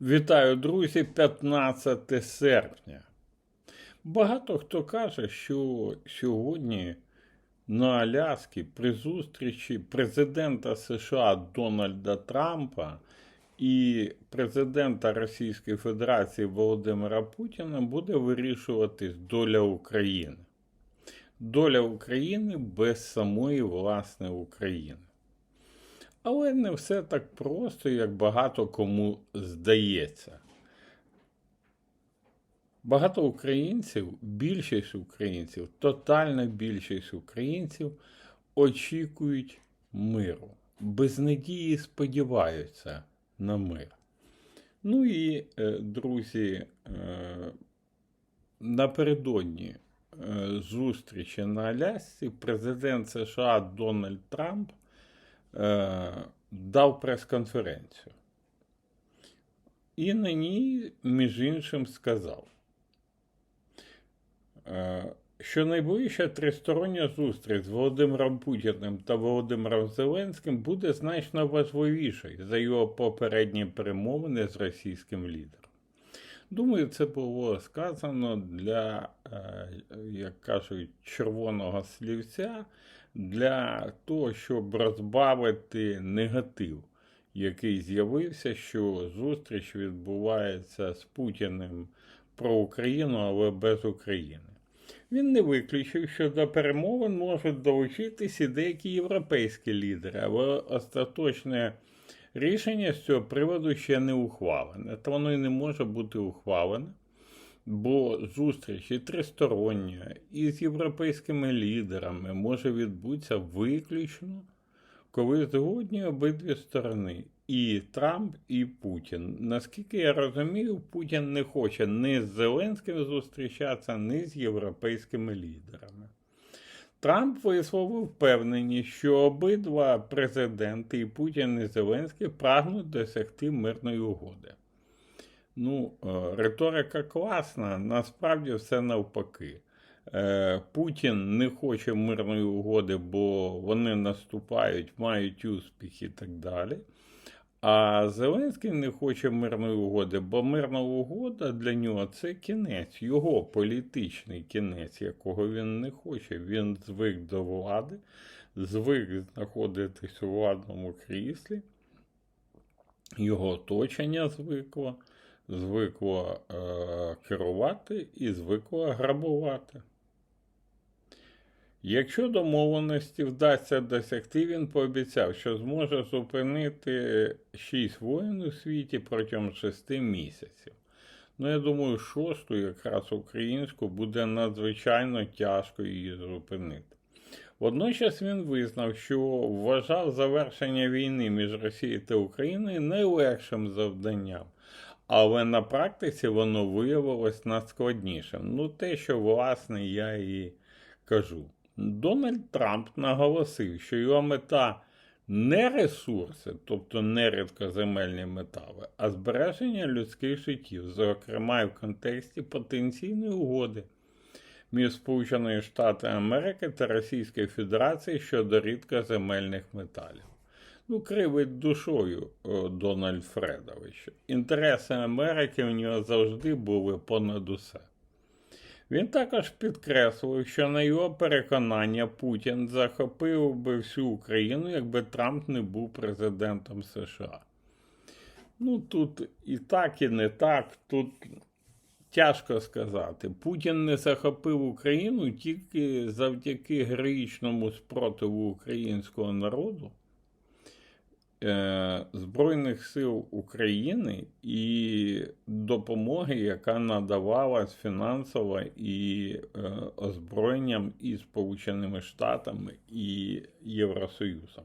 Вітаю, друзі, 15 серпня. Багато хто каже, що сьогодні на Аляскі при зустрічі президента США Дональда Трампа і президента Російської Федерації Володимира Путіна буде вирішуватись доля України. Доля України без самої власне України. Але не все так просто, як багато кому здається. Багато українців, більшість українців, тотальна більшість українців очікують миру, без надії сподіваються на мир. Ну і, е, друзі, е, напередодні е, зустрічі на Алясці президент США Дональд Трамп дав прес-конференцію. І на ній, між іншим, сказав, е, що найближча тристороння зустріч з Володимиром Путіним та Володимиром Зеленським буде значно важливішою за його попередні перемовини з російським лідером. Думаю, це було сказано для, е, як кажуть, червоного слівця, для того, щоб розбавити негатив, який з'явився, що зустріч відбувається з Путіним про Україну, але без України. Він не виключив, що до перемовин можуть долучитись і деякі європейські лідери, але остаточне рішення з цього приводу ще не ухвалене. Та воно і не може бути ухвалене, бо зустріч і тристороння, і з європейськими лідерами може відбутися виключно, коли згодні обидві сторони. І Трамп, і Путін. Наскільки я розумію, Путін не хоче ні з Зеленським зустрічатися, ні з європейськими лідерами. Трамп висловив впевненість, що обидва президенти, і Путін і Зеленський, прагнуть досягти мирної угоди. Ну, е, риторика класна, насправді все навпаки. Е, Путін не хоче мирної угоди, бо вони наступають, мають успіх і так далі. А Зеленський не хоче мирної угоди, бо мирна угода для нього це кінець, його політичний кінець, якого він не хоче. Він звик до влади, звик знаходитись у владному кріслі, його оточення звикло, звикло е, керувати і звикло грабувати. Якщо домовленості вдасться досягти, він пообіцяв, що зможе зупинити шість воїн у світі протягом шести місяців. Ну, я думаю, шосту, якраз українську, буде надзвичайно тяжко її зупинити. Водночас він визнав, що вважав завершення війни між Росією та Україною найлегшим завданням, але на практиці воно виявилось надскладнішим. Ну, те, що, власне, я і кажу. Дональд Трамп наголосив, що його мета не ресурси, тобто не рідкоземельні метали, а збереження людських життів, зокрема в контексті потенційної угоди між Сполученими Штатами Америки та Російською Федерацією щодо рідкоземельних металів. Ну, кривить душою Дональд Фредович. Інтереси Америки в нього завжди були понад усе. Він також підкреслив, що на його переконання Путін захопив би всю Україну, якби Трамп не був президентом США. Ну, тут і так, і не так. Тут тяжко сказати. Путін не захопив Україну тільки завдяки героїчному спротиву українського народу. Е, Збройних сил України і допомоги, яка надавалась фінансово і е, озброєнням і Сполученими Штатами і Євросоюзом.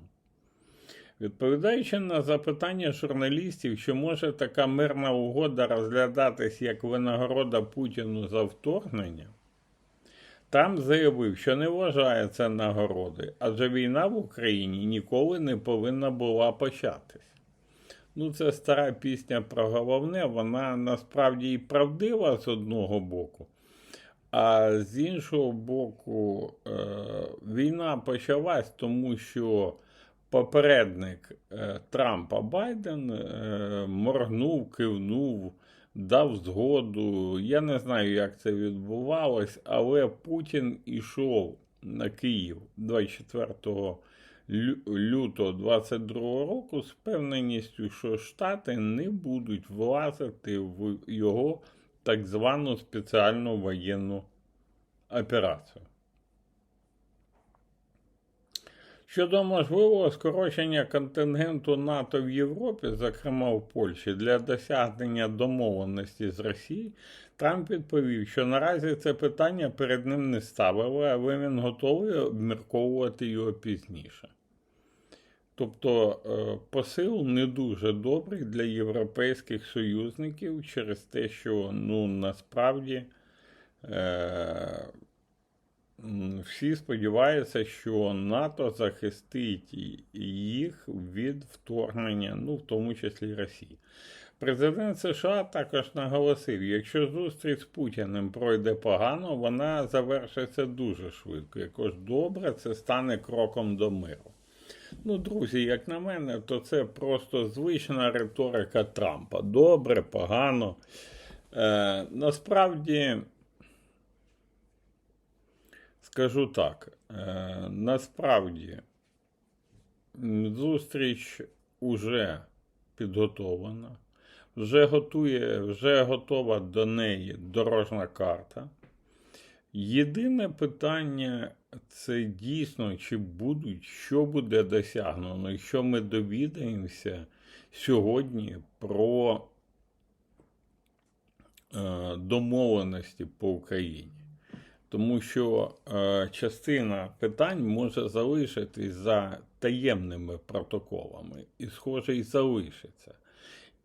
Відповідаючи на запитання журналістів, чи може така мирна угода розглядатись як винагорода Путіну за вторгнення, там заявив, що не вважає це нагородою, адже війна в Україні ніколи не повинна була початись. Ну, це стара пісня про головне, вона насправді і правдива з одного боку, а з іншого боку, е, війна почалась тому, що попередник е, Трампа Байден е, моргнув, кивнув, дав згоду. Я не знаю, як це відбувалось, але Путін ішов на Київ 24 лютого 22 року з впевненістю, що Штати не будуть влазити в його так звану спеціальну воєнну операцію. Щодо можливого скорочення контингенту НАТО в Європі, зокрема в Польщі, для досягнення домовленості з Росією, Трамп відповів, що наразі це питання перед ним не ставили, але він готовий обмірковувати його пізніше. Тобто е, посил не дуже добрий для європейських союзників через те, що ну, насправді е, всі сподіваються, що НАТО захистить їх від вторгнення, ну, в тому числі Росії. Президент США також наголосив, якщо зустріч з Путіним пройде погано, вона завершиться дуже швидко. Якось добре, це стане кроком до миру. Ну, друзі, як на мене, то це просто звична риторика Трампа. Добре, погано. Е, насправді, скажу так, е, насправді зустріч уже підготовлена, вже готує, вже готова до неї дорожна карта. Єдине питання це дійсно, чи будуть, що буде досягнено, якщо ми довідаємося сьогодні про е, домовленості по Україні. Тому що е, частина питань може залишитись за таємними протоколами, і, схоже, і залишиться.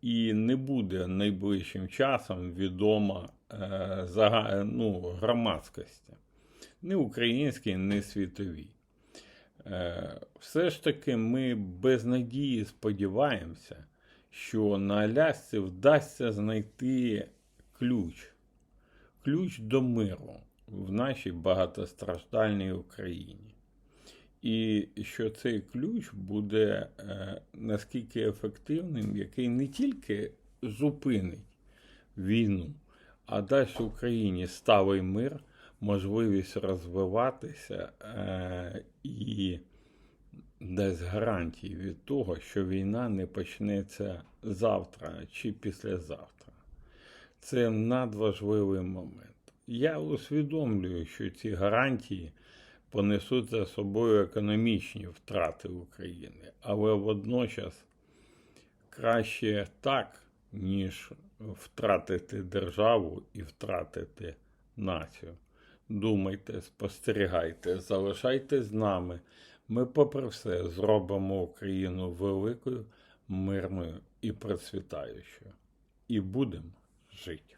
І не буде найближчим часом відома е, зага- ну, громадськості, не українській, не світовій. Е, все ж таки ми без надії сподіваємося, що на Алясці вдасться знайти ключ, ключ до миру в нашій багатостраждальній Україні. І що цей ключ буде е, наскільки ефективним, який не тільки зупинить війну, а дасть Україні сталий мир, можливість розвиватися е, і дасть гарантії від того, що війна не почнеться завтра чи післязавтра. Це надважливий момент. Я усвідомлюю, що ці гарантії понесуть за собою економічні втрати України, але водночас краще так, ніж втратити державу і втратити націю. Думайте, спостерігайте, залишайтесь з нами. Ми, попри все, зробимо Україну великою, мирною і процвітаючою. І будемо жити.